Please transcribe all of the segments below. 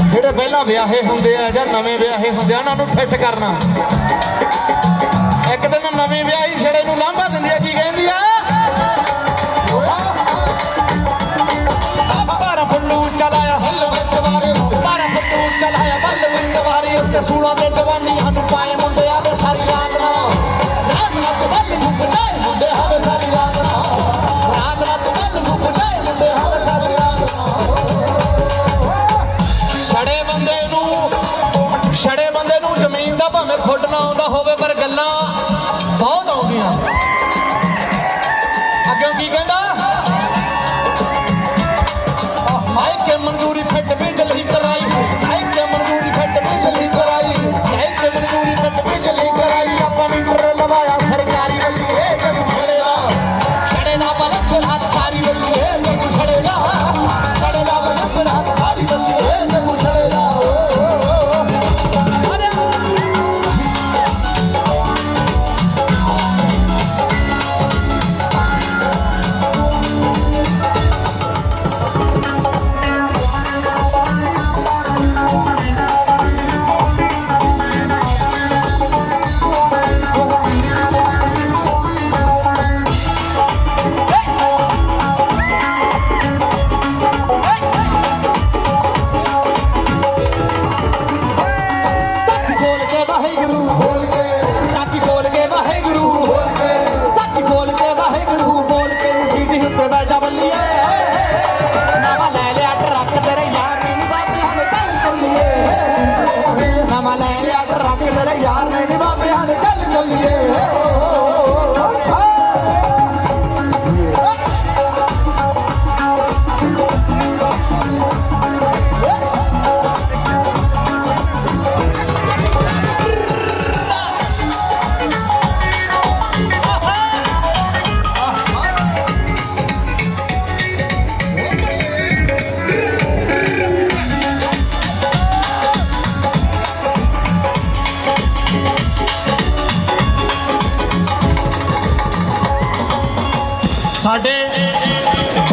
ਜਿਹੜੇ ਪਹਿਲਾਂ ਵਿਆਹੇ ਹੁੰਦੇ ਆ ਜਾਂ ਨਵੇਂ ਵਿਆਹੇ ਹੁੰਦੇ ਆ, ਉਹਨਾਂ ਨੂੰ ਫਿੱਟ ਕਰਨਾ। ਇੱਕ ਦਿਨ ਨਵੀਂ ਵਿਆਹੀ ਛੇੜੇ ਨੂੰ ਲਾਂਭਾ ਦਿੰਦੀ ਆ, ਕੀ ਕਹਿੰਦੀ ਆ? ਭਾਰਾ ਫੁੱਲੂ ਚਲਾਇਆ ਹੱਲ ਵਿੱਚ ਵਾਰੇ ਭਾਰਾ ਫੁੱਲੂ ਚਲਾਇਆ ਬੱਲ ਵਿੱਚ ਵਾਰੇ ਉੱਤੇ। ਸੂਣਾ ਤੇ ਜਵਾਨੀਆਂ ਨੂੰ ਪਾਇਆ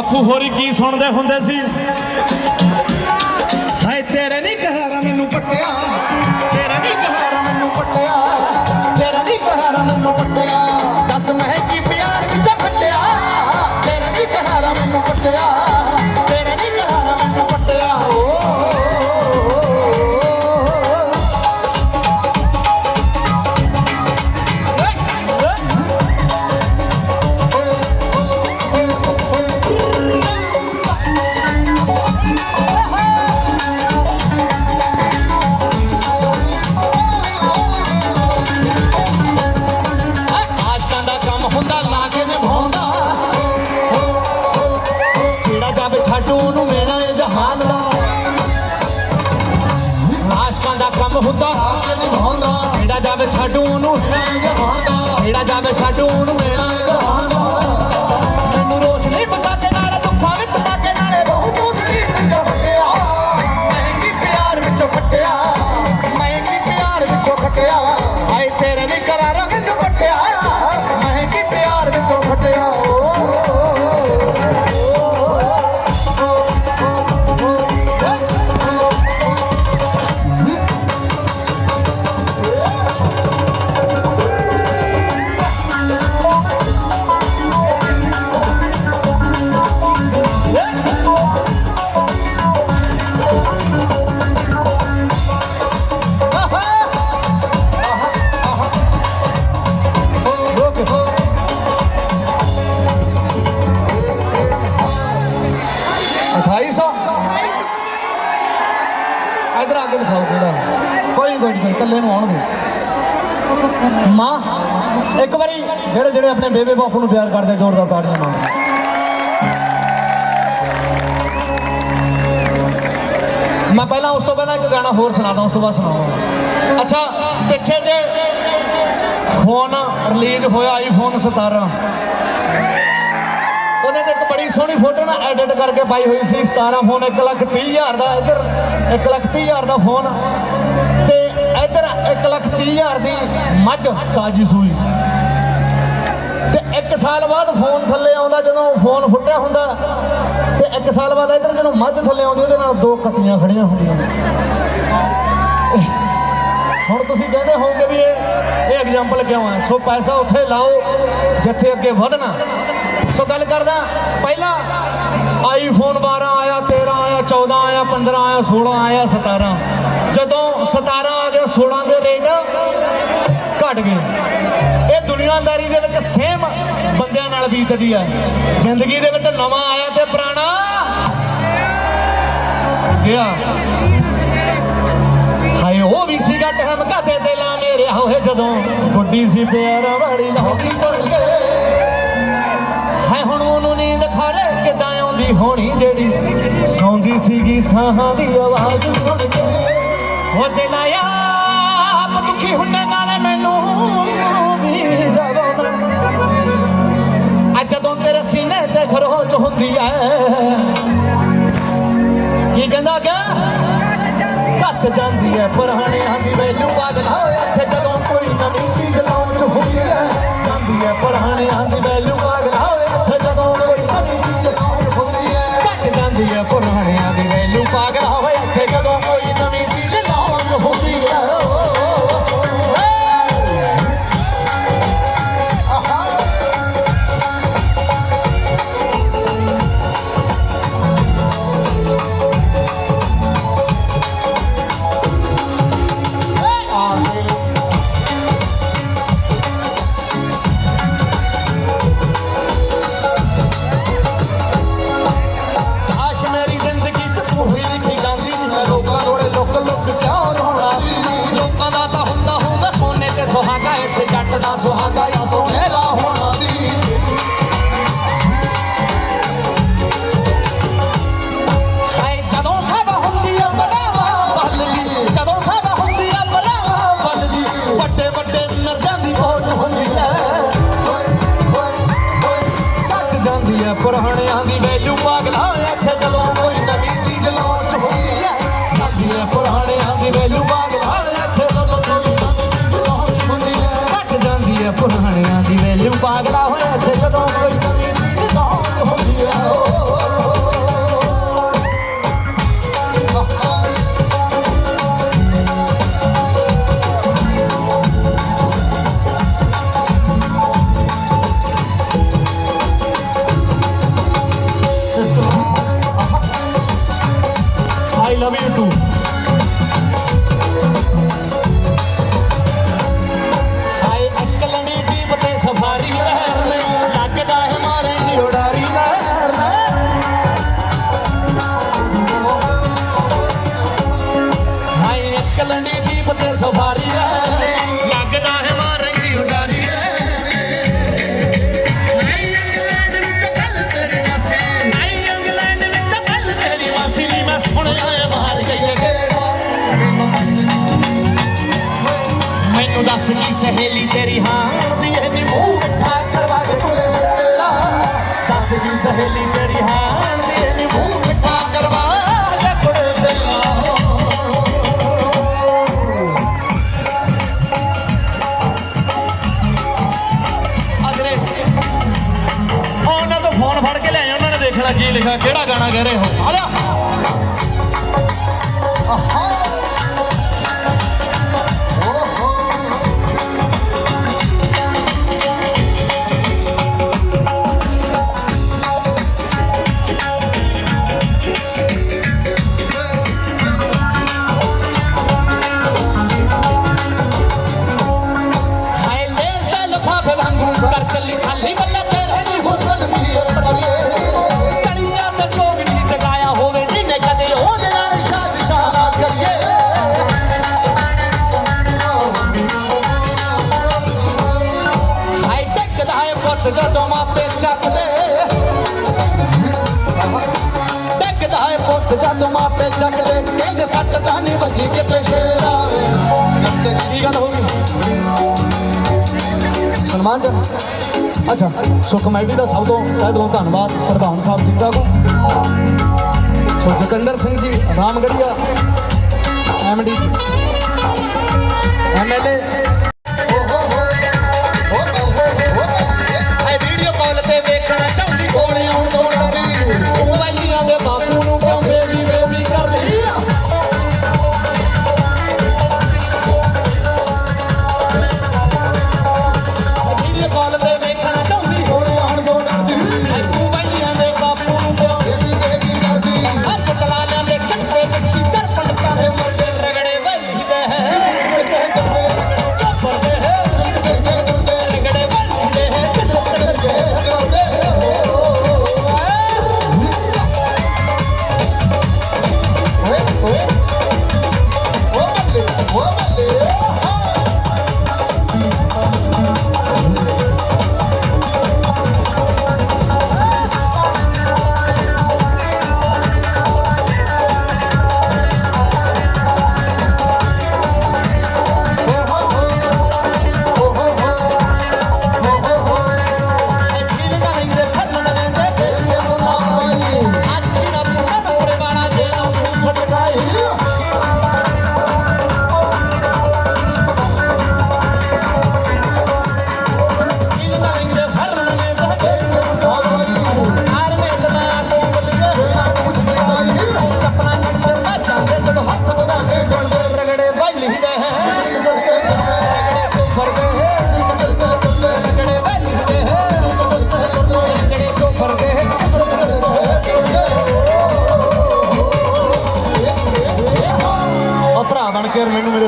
ਬਾਪੂ ਹੋਰੀ ਕੀ ਸੁਣਦੇ ਹੁੰਦੇ ਸੀ? ਹਾਏ ਤੇਰੇ ਨਹੀਂ ਘਰਾਂ ਮੈਨੂੰ ਪੱਟਿਆ। ਇੱਕ ਵਾਰੀ ਜਿਹੜੇ ਜਿਹੜੇ ਆਪਣੇ ਬੇਬੇ ਬਾਪੂ ਨੂੰ ਪਿਆਰ ਕਰਦੇ, ਜ਼ੋਰਦਾਰ ਤਾੜੀਆਂ ਮਾਰੋ। ਮੈਂ ਪਹਿਲਾਂ ਉਸ ਤੋਂ ਪਹਿਲਾਂ ਇੱਕ ਗਾਣਾ ਹੋਰ ਸੁਣਾਦਾ ਉਸ ਤੋਂ ਬਾਅਦ ਸੁਣਾਉਂਗਾ ਅੱਛਾ, ਪਿੱਛੇ ਜੇ ਫੋਨ ਰਿਲੀਜ਼ ਹੋਇਆ ਆਈਫੋਨ 17 ਉਹਦੇ ਤੇ ਇੱਕ ਬੜੀ ਸੋਹਣੀ ਫੋਟੋ ਨਾ ਐਡਿਟ ਕਰਕੇ ਪਾਈ ਹੋਈ ਸੀ 17 ਫੋਨ 1 ਲੱਖ 30 ਹਜ਼ਾਰ ਦਾ ਇੱਧਰ 1 ਲੱਖ 30 ਹਜ਼ਾਰ ਦਾ ਫੋਨ ਤੇ ਇੱਧਰ 1 ਲੱਖ 30 ਹਜ਼ਾਰ ਦੀ ਮੱਝ ਕਾਜੀ ਸੂਈ। ਤੇ 1 ਸਾਲ ਬਾਅਦ ਫੋਨ ਥੱਲੇ ਆਉਂਦਾ ਜਦੋਂ ਫੋਨ ਫੁੱਟਿਆ ਹੁੰਦਾ, ਤੇ ਇੱਕ ਸਾਲ ਬਾਅਦ ਇਧਰ ਜਦੋਂ ਮੱਝ ਥੱਲੇ ਆਉਂਦੀ, ਉਹਦੇ ਨਾਲ ਦੋ ਕੱਟੀਆਂ ਖੜੀਆਂ ਹੁੰਦੀਆਂ ਹੁਣ ਤੁਸੀਂ ਕਹਿੰਦੇ ਹੋਵੋਗੇ ਵੀ ਇਹ ਇਹ ਐਗਜ਼ਾਮਪਲ ਕਿਉਂ ਆ? ਸੋ ਪੈਸਾ ਉੱਥੇ ਲਾਓ, ਜਿੱਥੇ ਅੱਗੇ ਵਧਣਾ। ਸੋ ਗੱਲ ਕਰਦਾ, ਪਹਿਲਾ ਆਈਫੋਨ 12 ਆਇਆ 13 ਆਇਆ 14 ਆਇਆ 15 ਆਇਆ 16 ਆਇਆ 17 ਜਦੋਂ 17 ਆ ਗਿਆ 16 ਦੇ ਰੇਟ ਘਟ ਗਏ। ਇਹ ਦੁਨੀਆਦਾਰੀ ਦੇ ਵਿੱਚ ਸੇਮ ਬੰਦਿਆਂ ਨਾਲ ਬੀਤਦੀ ਆ। ਜ਼ਿੰਦਗੀ ਦੇ ਵਿੱਚ ਨਵਾਂ ਆਇਆ ਤੇ ਪੁਰਾਣਾ ਗਿਆ। ਹਾਏ, ਉਹ ਵੀ ਸੀਗਾ ਟਾਈਮ ਕਦੇ ਦਿਲਾਂ ਮੇਰੇ ਹੋਏ ਜਦੋਂ। ਗੁੱਡੀ ਸੀ ਪਿਆਰਾ ਵਾਲੀ ਲਾਉਂਦੀ ਕੋਲੇ ਹਾਏ, ਹੁਣ ਉਹਨੂੰ ਨੀਂਦ ਖਾਰੇ ਕਿਦਾਂ ਆਉਂਦੀ ਹੋਣੀ ਜਿਹੜੀ? ਸੌਂਦੀ ਸੀਗੀ ਸਾਹਾਂ ਦੀ ਆਵਾਜ਼ ਸੁਣ ਕੇ। ਉਹ ਦਿਲ ਆਇਆ, ਆਪ ਦੁਖੀ ਹੁੰਨੇ ਨਾਲੇ ਮੈਨੂੰ। ਜਦੋਂ ਤੇਰੇ ਸੀਨੇ ਤੇ ਖਰੋਚ ਹੁੰਦੀ ਐ। ਕੀ ਕਹਿੰਦਾ ਕਿ ਘਟ ਜਾਂਦੀ ਐ, ਪੁਰਾਣਿਆਂ ਦੀ ਵੈਲਿਊ ਬਦਲਾ ਇੱਥੇ ਜਦੋਂ ਕੋਈ ਨਵੀਂ ਲਿਖਿਆ ਕਿਹੜਾ ਗਾਣਾ ਕਹਿ ਰਹੇ ਹੋ? ਚੱਕਦੇ ਸੱਟ ਤਾਂ ਨਹੀਂ ਵੱਜੀ ਕਿਤੇ ਸ਼ੇਰਾ ਕੀ ਗੱਲ ਹੋ ਗਈ? ਸਨਮਾਨ ਚ? ਅੱਛਾ, ਸੁਖ ਮੈਗੀ ਦਾ ਸਭ ਤੋਂ ਤਹਿ ਦਿਲੋਂ ਧੰਨਵਾਦ ਪ੍ਰਧਾਨ ਸਾਹਿਬ ਜਿੰਦਾ ਕੋ। ਸੋ ਜਤਿੰਦਰ ਸਿੰਘ ਜੀ, ਰਾਮਗੜੀਆ ਐਮਡੀ ਐਮਐਲਏ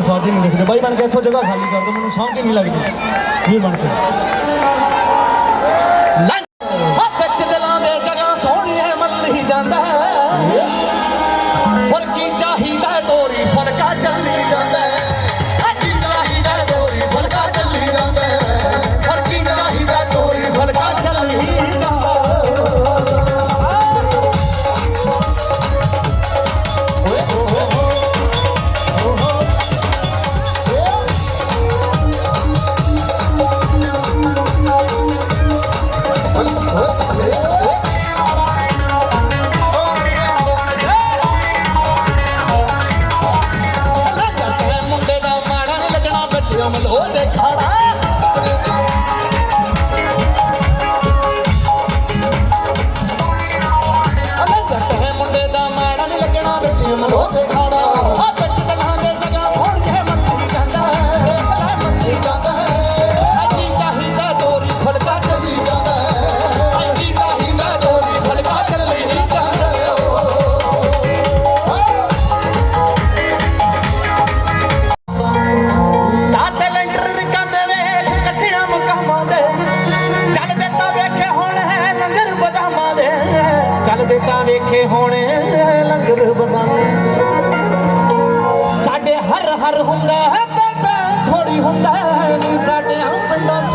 ਕੇ ਔਰ ਮੈਨੂੰ ਨਹੀਂ ਦਿਖਦੇ ਬਾਈ ਬਣ ਕੇ ਇੱਥੋਂ ਜਗ੍ਹਾ ਖਾਲੀ ਕਰ ਦਿਓ ਮੈਨੂੰ ਸਮਝ ਹੀ ਨਹੀਂ ਲੱਗਦੀ। ਵੀਰ ਬਣ ਕੇ। ਚੱਲਦੇ ਤਾਂ ਵੇਖੇ ਹੋਣੇ ਲੰਗਰ ਬਦਾਮਾਂ। ਸਾਡੇ ਹਰ ਹਰ ਹੁੰਦਾ ਹੈ, ਬੇਬੇ ਥੋੜੀ ਹੁੰਦਾ ਹੈ ਸਾਡੇ ਆ ਪਿੰਡਾਂ 'ਚ।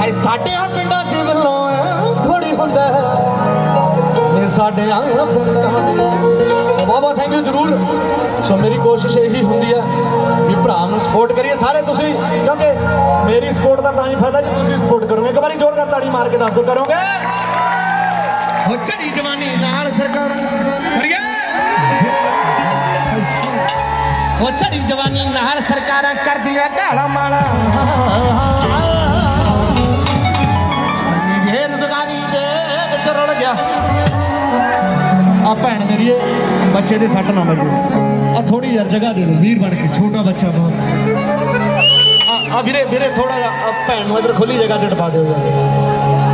ਹੈ ਸਾਡੇ ਆ ਪਿੰਡਾਂ 'ਚ ਵੱਲੋਂ ਥੋੜੀ ਹੁੰਦਾ ਹੈ। ਸਾਡੇ ਆ ਪਿੰਡਾਂ 'ਚ। ਬਹੁਤ ਥੈਂਕ ਯੂ ਜਰੂਰ। ਸੋ ਮੇਰੀ ਕੋਸ਼ਿਸ਼ ਇਹੀ ਹੁੰਦੀ ਆ ਵੀ ਭਰਾ ਨੂੰ ਸਪੋਰਟ ਕਰੀਏ ਸਾਰੇ ਤੁਸੀਂ, ਕਿਉਂਕਿ ਮੇਰੀ ਸਪੋਰਟ ਦਾ ਤਾਂ ਹੀ ਫਾਇਦਾ ਜੇ, ਤੁਸੀਂ ਸਪੋਰਟ ਕਰੋਗੇ। ਇੱਕ ਵਾਰੀ ਜ਼ੋਰਦਾਰ ਤਾੜੀ ਮਾਰ ਕੇ ਦੱਸ ਦਿਓ, ਕਰੋਗੇ? ਹੋ ਝੜੀ ਜਵਾਨੀ ਨਾਲ ਸਰਕਾਰ। ਕਰੀਏ ਹੋ ਝੜੀ ਜਵਾਨੀ ਨਾਲ ਸਰਕਾਰਾਂ ਕਰਦੀਆਂ ਢਾਲਾ ਮਾਲਾ ਨੀ ਬੇਰੁਜ਼ਗਾਰੀ ਦੇ ਵਿੱਚ ਰੁਲ ਗਿਆ। ਆ ਭੈਣ ਮੇਰੀਏ ਬੱਚੇ ਦੇ ਸੱਟ ਨਾ ਵੱਜੇ। ਆ ਥੋੜੀ ਯਾਰ ਜਗ੍ਹਾ ਦੇ ਦਿਓ, ਵੀਰ ਬਣ ਕੇ, ਛੋਟਾ ਬੱਚਾ ਬਹੁਤ। ਆ ਵੀਰੇ ਵੀਰੇ ਥੋੜਾ ਜਿਹਾ ਭੈਣ ਨੂੰ ਇਧਰ ਖੁੱਲੀ ਜਗ੍ਹਾ 'ਚ ਡਪਾ ਦਿਓ ਯਾਰ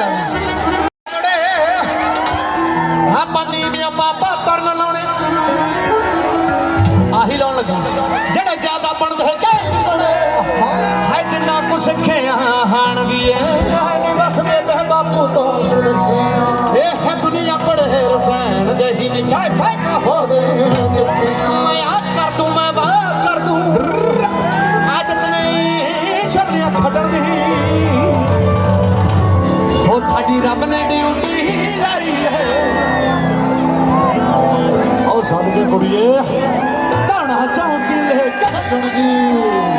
ਇਸ ਤੋਂ ਪਾਪਾ ਤਰਨ ਲਾਉਣੇ। ਆਹੀ ਲਾਉਣ ਲੱਗਾ। ਜਿਹੜੇ ਜ਼ਿਆਦਾ ਬਣਦੇ ਹੈ ਕਿ ਹੈ ਜਿੰਨਾ ਕੁ ਸਿੱਖਿਆ ਹਾਣ ਦੀ ਏ ਨਹੀਂ ਬਸ ਮੇਰੇ ਬਾਪੂ ਤੋਂ। ਇਹ ਹੈ ਦੁਨੀਆ ਪੜੇ ਰਸਾਇਣ ਜਹੀ ਨਿਕਾਇ ਫਾਇਦਾ ਹੋ ਮੈਂ ਆ ਸਾਡੀ ਰੱਬ ਨੇ ਡਿਊਟੀ ਲਾਈ ਹੈ। ਉਹ ਸਾਡੇ ਜੇ ਕੁੜੀਏ ਧਾਣਾ ਚੌਂਕੀ ਲੈ ਕੇ ਐ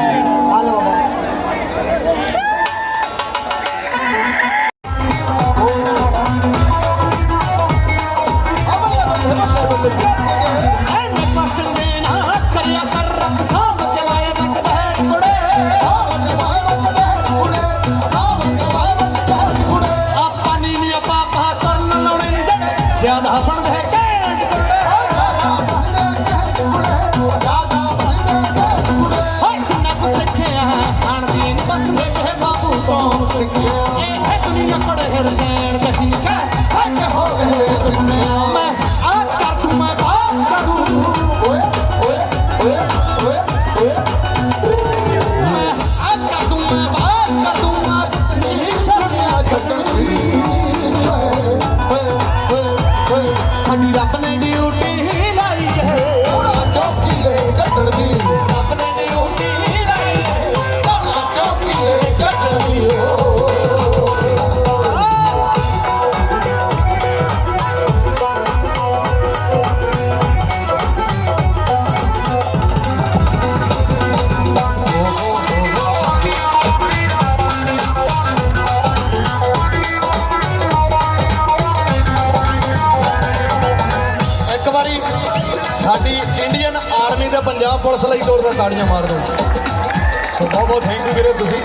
ਸਾਡੀ ਇੰਡੀਅਨ ਆਰਮੀ ਤੇ ਪੰਜਾਬ ਪੁਲਿਸ ਲਈ ਤੋਰ ਦਾ ਤਾੜੀਆਂ ਮਾਰ ਦਿਓ। ਸੋ ਬਹੁਤ ਬਹੁਤ ਥੈਂਕ ਯੂ ਵੀਰੇ ਤੁਸੀਂ।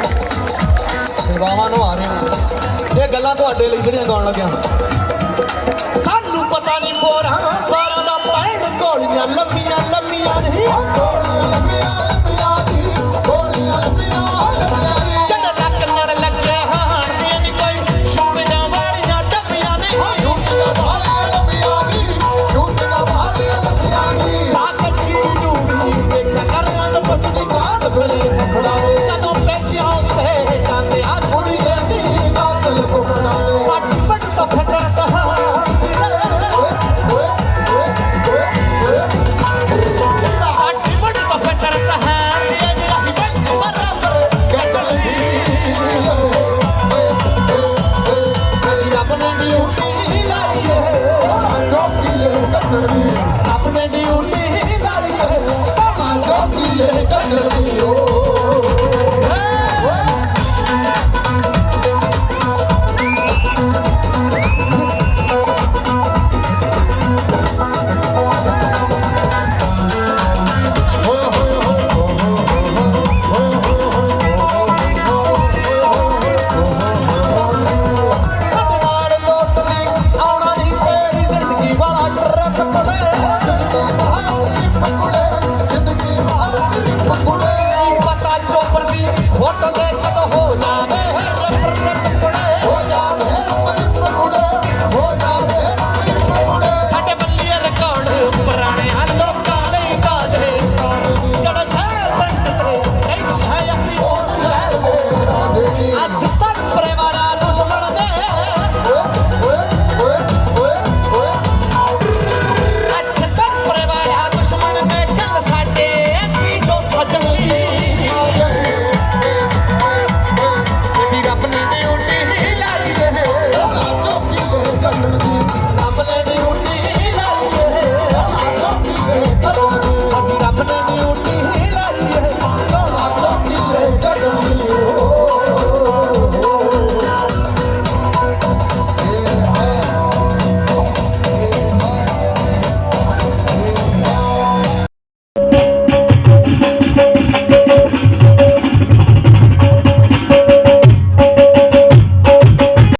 ਸੇਵਾਵਾਂ ਨੂੰ ਆ ਰਹੇ ਹੋ। ਇਹ ਗੱਲਾਂ ਤੁਹਾਡੇ ਲਈ ਜਿਹੜੀਆਂ ਗਾਉਣ ਲੱਗਿਆ। ਸਾਨੂੰ ਪਤਾ ਨਹੀਂ ਬੋਰਾਂ ਬਾਰਾਂ ਦਾ ਪੈਣ ਗੋਲੀਆਂ ਲੰਮੀਆਂ ਲੰਮੀਆਂ ਨਹੀਂ। ਜਦ